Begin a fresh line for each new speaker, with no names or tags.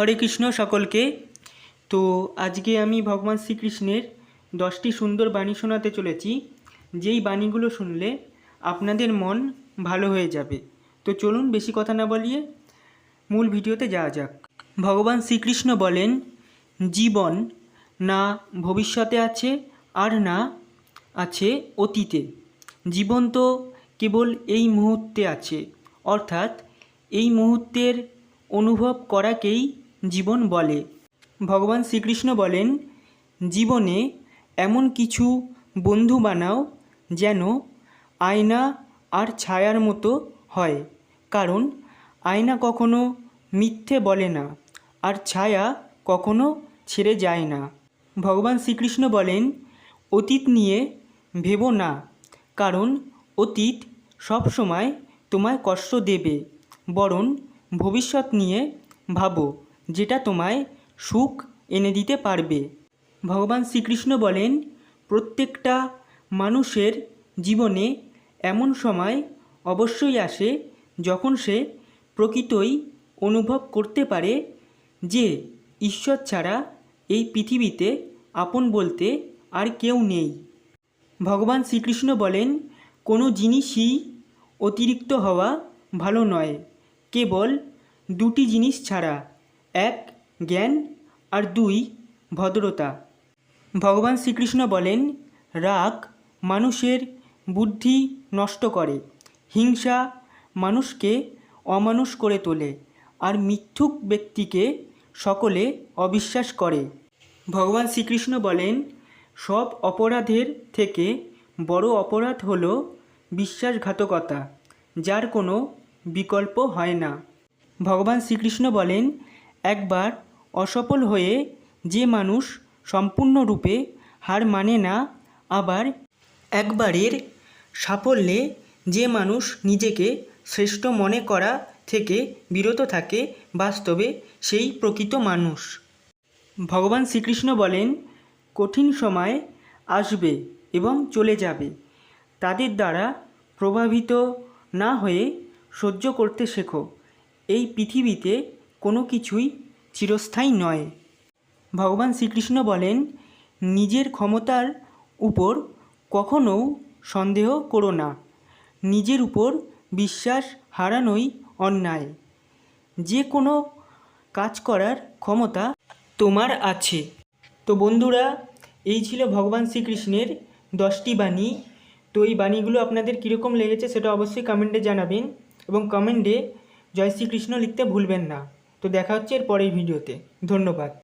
হরে কৃষ্ণ সকলকে। তো আজকে আমি ভগবান শ্রীকৃষ্ণের দশটি সুন্দর বাণী শোনাতে চলেছি। যেই বাণীগুলো শুনলে আপনাদের মন ভালো হয়ে যাবে। তো চলুন বেশি কথা না বলিয়ে মূল ভিডিওতে যাওয়া যাক। ভগবান শ্রীকৃষ্ণ বলেন, জীবন না ভবিষ্যতে আছে আর না আছে অতীতে। জীবন তো কেবল এই মুহূর্তে আছে। অর্থাৎ এই মুহূর্তের অনুভব করাকেই জীবন বলে। ভগবান শ্রীকৃষ্ণ বলেন, জীবনে এমন কিছু বন্ধু বানাও যেন আয়না আর ছায়ার মতো হয়। কারণ আয়না কখনো মিথ্যে বলে না, আর ছায়া কখনো ছেড়ে যায় না। ভগবান শ্রীকৃষ্ণ বলেন, অতীত নিয়ে ভেবো না, কারণ অতীত সব সময় তোমায় কষ্ট দেবে, বরং ভবিষ্যৎ নিয়ে ভাবো। যেটা তোমায় সুখ এনে দিতে পারবে। ভগবান শ্রীকৃষ্ণ বলেন, প্রত্যেকটা মানুষের জীবনে এমন সময় অবশ্যই আসে যখন সে প্রকৃতই অনুভব করতে পারে যে ঈশ্বর ছাড়া এই পৃথিবীতে আপন বলতে আর কেউ নেই। ভগবান শ্রীকৃষ্ণ বলেন, কোনো জিনিসই অতিরিক্ত হওয়া ভালো নয়। কেবল দুটি জিনিস ছাড়া। এক, জ্ঞান, আর দুই, ভদ্রতা। ভগবান শ্রীকৃষ্ণ বলেন, রাগ মানুষের বুদ্ধি নষ্ট করে, হিংসা মানুষকে অমানুষ করে তোলে, আর মিথ্যুক ব্যক্তিকে সকলে অবিশ্বাস করে। ভগবান শ্রীকৃষ্ণ বলেন, সব অপরাধের থেকে বড় অপরাধ হল বিশ্বাসঘাতকতা, যার কোনো বিকল্প হয় না। ভগবান শ্রীকৃষ্ণ বলেন একবার অসফল হয়ে যে মানুষ সম্পূর্ণরূপে হার মানে না, আবার একবারের সাফল্যে যে মানুষ নিজেকে শ্রেষ্ঠ মনে করা থেকে বিরত থাকে, বাস্তবে সেই প্রকৃত মানুষ। ভগবান শ্রীকৃষ্ণ বলেন, কঠিন সময় আসবে এবং চলে যাবে। তাদের দ্বারা প্রভাবিত না হয়ে সহ্য করতে শেখো। এই পৃথিবীতে কোনো কিছুই চিরস্থায়ী নয়। ভগবান শ্রীকৃষ্ণ বলেন, নিজের ক্ষমতার উপর কখনও সন্দেহ করো না। নিজের উপর বিশ্বাস হারানোই অন্যায়। যে কোনো কাজ করার ক্ষমতা তোমার আছে। তো বন্ধুরা, এই ছিল ভগবান শ্রীকৃষ্ণের দশটি বাণী। তো এই বাণীগুলো আপনাদের কীরকম লেগেছে সেটা অবশ্যই কমেন্টে জানাবেন এবং কমেন্টে জয় শ্রীকৃষ্ণ লিখতে ভুলবেন না। তো দেখা হচ্ছে এর পরের ভিডিওতে। ধন্যবাদ।